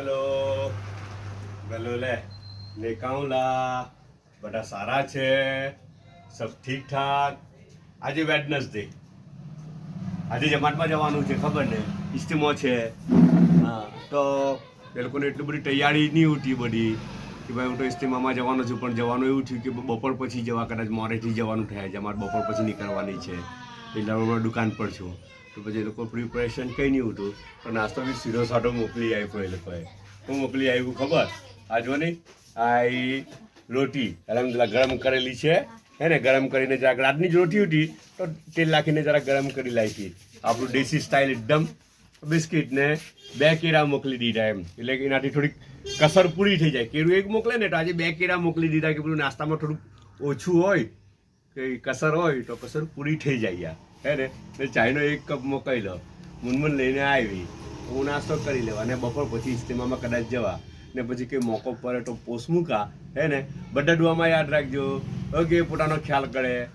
Hello. ગલો લે. લેકાઉલા બધા સારા છે? સબ ઠીક ઠાક આજે વેડનસડે. આજે જમાટમાં જવાનું છે, ખબર ને? ઇસ્તીમો છે. હા, તો એ લોકોને એટલી બધી તૈયારી નહીં ઉઠી બધી. કે ભાઈ હું તો ઇસ્તીમામાં જવાનો છું, પણ જવાનું એવું થયું કે બપોર પછી જવા, કદાચ મોડેથી જવાનું થાય છે. અમારે બપોર પછી નીકળવાની છે. એટલે હું દુકાન પર છું. તો પછી એ લોકો પ્રિપરેશન કંઈ નહીં ઉઠું તો નાસ્તો બી સીધો સાધો મોકલી આપ્યો એ લોકોએ. હું મોકલી આવ્યું ખબર? આ જો નહીં, આ રોટી. ગરમ કરેલી છે, હે ને? ગરમ કરીને જરાક રાતની જ રોટી હતી, તો તેલ નાખીને જરાક ગરમ કરી લાવી આપણું દેશી સ્ટાઇલ એકદમ બિસ્કિટ ને બે કેરા મોકલી દીધા એમ. એટલે એનાથી થોડીક કસર પૂરી થઈ જાય. કેળું એક મોકલે ને તો આજે બે કેરા મોકલી દીધા કે પેલું નાસ્તામાં થોડુંક ઓછું હોય, કે કસર હોય, તો કસર પૂરી થઈ જાય યાર. હે ને? એટલે ચાયનો એક કપ મોકલી લો મુનમુન લઈને આવી. હું નાસ્તો કરી લેવા. અને બપોર પછી ઇસ્તેમામાં કદાચ જવા. ને પછી કંઈ મોકો પડે તો પોસ મૂકા. હે ને? બધા ડુવામાં યાદ રાખજો. ઓકે, પોતાનો ખ્યાલ કરે.